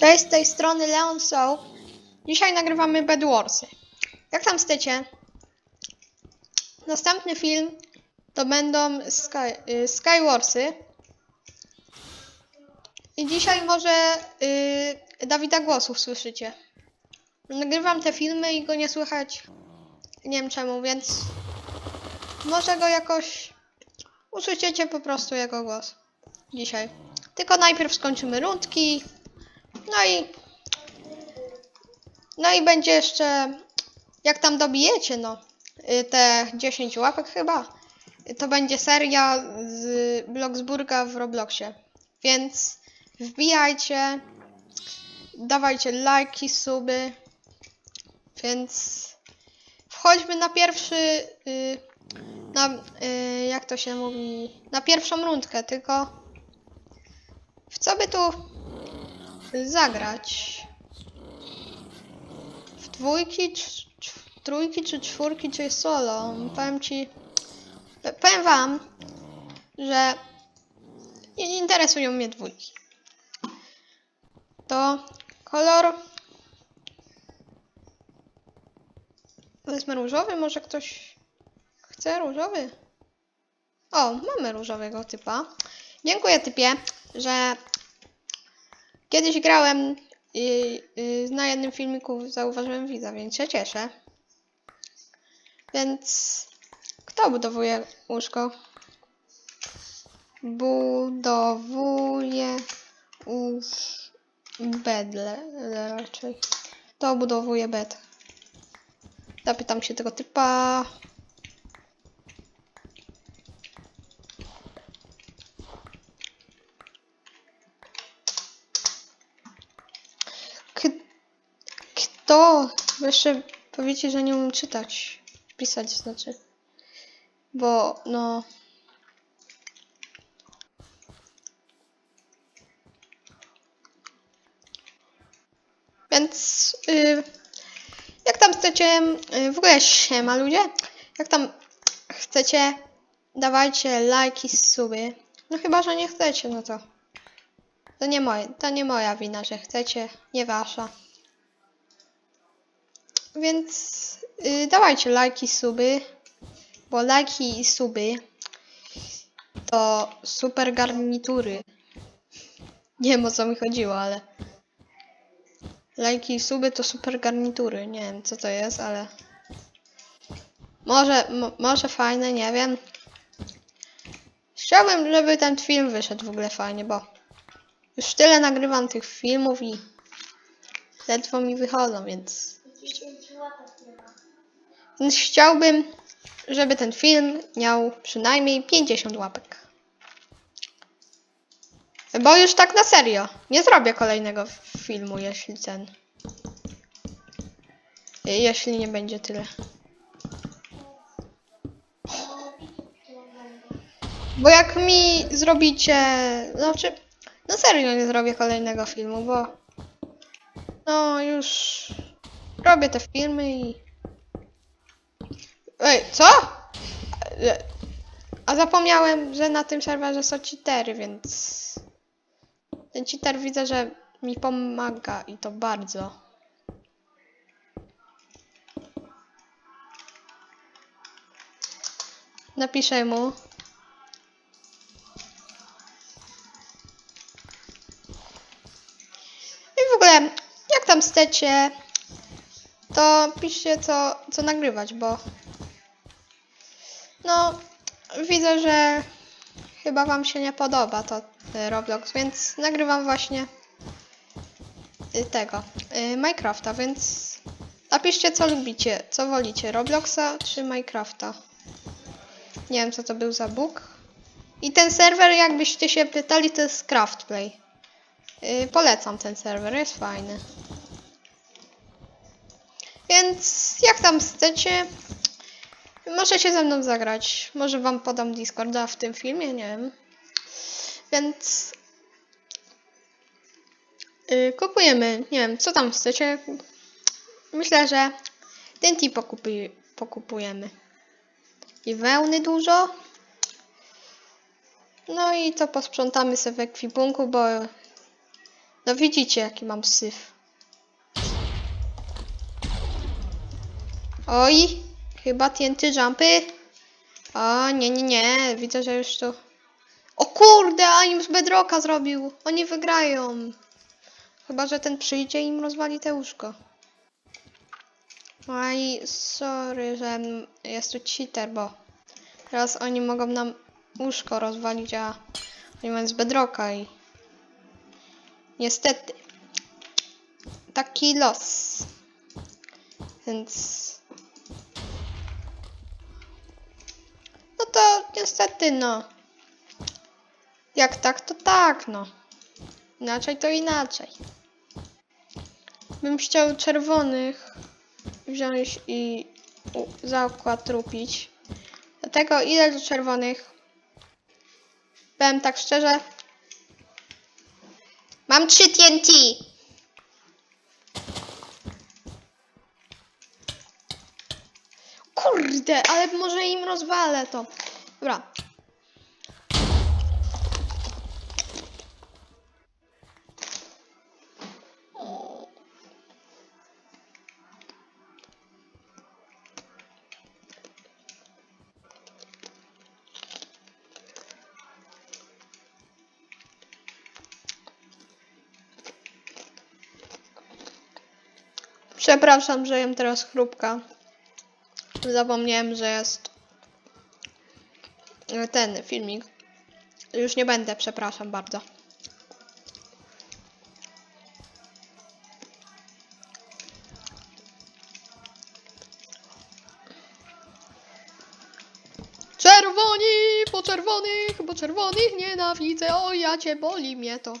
Cześć, z tej strony Leon Soul. Dzisiaj nagrywamy Bed Warsy. Jak tam chcecie? Następny film to będą Sky, y, Sky Warsy. I dzisiaj może y, Dawida głosów słyszycie. Nagrywam te filmy i go nie słychać. Nie wiem czemu, więc może go jakoś usłyszycie po prostu jego głos dzisiaj. Tylko najpierw skończymy rundki. No i. No i będzie jeszcze. Jak tam dobijecie, no. y, Te 10 łapek chyba. To będzie seria z Bloxburga w Robloxie. Więc wbijajcie. Dawajcie lajki, suby. Więc wchodźmy na pierwszy. y, Na, y, jak to się mówi? Na pierwszą rundkę, tylko. W co by tu zagrać? W dwójki, trójki, czy czwórki, czy solo? Powiem ci. Powiem wam, że nie interesują mnie dwójki. To kolor. Wezmę różowy, może ktoś chce różowy? O, mamy różowego typa. Dziękuję typie, że kiedyś grałem i, i na jednym filmiku zauważyłem widza, więc się cieszę. Więc kto budowuje łóżko? Budowuje łóż bedle raczej. To budowuje bed. Zapytam się tego typa. Kto? Jeszcze powiecie, że nie umiem czytać. Pisać znaczy. Bo no. Więc y, jak tam chcecie, y, w ogóle siema ludzie, jak tam chcecie, dawajcie lajki, suby. No chyba, że nie chcecie, no to to nie moje, to nie moja wina, że chcecie, nie wasza. Więc y, dawajcie lajki, suby, bo lajki i suby to super garnitury. Nie wiem o co mi chodziło, ale lajki i suby to super garnitury. Nie wiem co to jest, ale może, mo, może fajne, nie wiem. Chciałbym, żeby ten film wyszedł w ogóle fajnie, bo już tyle nagrywam tych filmów i ledwo mi wychodzą, więc więc chciałbym, żeby ten film miał przynajmniej 50 łapek. Bo już tak na serio. Nie zrobię kolejnego filmu, jeśli ten. Jeśli nie będzie tyle. Bo jak mi zrobicie. Znaczy. No serio nie zrobię kolejnego filmu, bo. No już. Robię te filmy i. Ej, co? A zapomniałem, że na tym serwerze są cheatery, więc. Ten cheater widzę, że mi pomaga i to bardzo. Napiszę mu. I w ogóle, jak tam chcecie, to piszcie co, co nagrywać, bo no widzę, że chyba wam się nie podoba to y, Roblox, więc nagrywam właśnie y, tego y, Minecrafta, więc napiszcie co lubicie, co wolicie, Robloxa czy Minecrafta. Nie wiem co to był za bóg. I ten serwer, jakbyście się pytali, to jest Craftplay. Yy, polecam ten serwer, jest fajny. Więc jak tam chcecie, możecie ze mną zagrać. Może wam podam Discorda w tym filmie, nie wiem. Więc yy, kupujemy, nie wiem, co tam chcecie. Myślę, że TNT pokupuj, pokupujemy. I wełny dużo. No i to posprzątamy sobie w ekwipunku, bo No widzicie, jaki mam syf. Oj, chyba TNT jumpy. O, nie, nie, nie, widzę, że już tu... O kurde, a im z bedroka zrobił. Oni wygrają. Chyba, że ten przyjdzie i im rozwali te łóżko. Oj, sorry, że jest tu cheater, bo teraz oni mogą nam łóżko rozwalić, a oni mają z bedroka i niestety taki los. Więc niestety no. Jak tak, to tak no. Inaczej to inaczej. Bym chciał czerwonych wziąć i u, zakłatrupić. Dlatego ile do czerwonych? Powiem tak szczerze. Mam 3 TNT. Kurde, ale może im rozwalę to. Dobra. Przepraszam, że jem teraz chrupka. Zapomniałem, że jest ten filmik. Już nie będę, przepraszam bardzo. Czerwoni, po czerwonych, bo czerwonych nienawidzę. O, ja cię boli mnie to.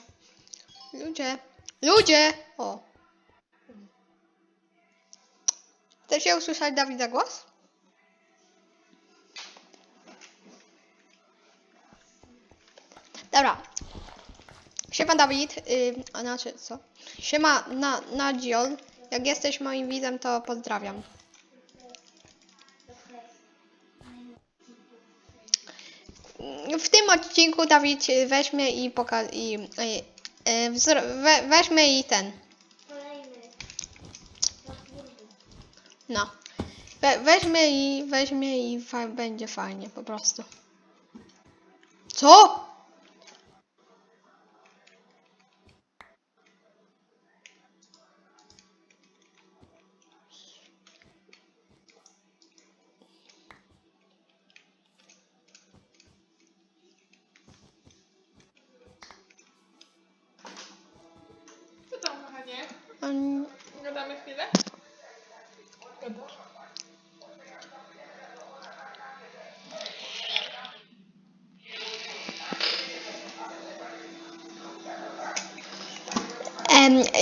Ludzie, ludzie! O. Chcecie usłyszeć Dawida głos? Dobra. Siema Dawid, yy, a znaczy co? Siema na, Nadziol. Jak jesteś moim widzem, to pozdrawiam. W tym odcinku Dawid weźmie i poka i, i y, wzro- we, weźmie i ten. No. We, weźmie i weźmie i fa- będzie fajnie po prostu. Co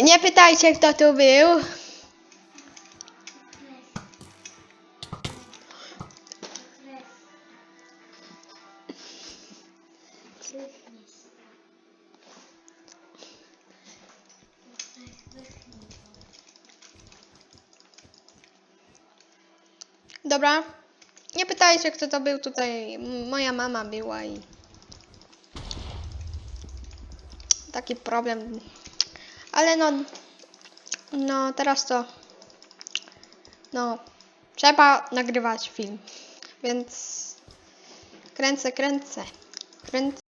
nie pytajcie kto tu był. Dobra. Nie pytajcie kto to był tutaj. Moja mama była i... Taki problem. Ale no... No teraz to... No... Trzeba nagrywać film. Więc... Kręcę, kręcę. Kręcę.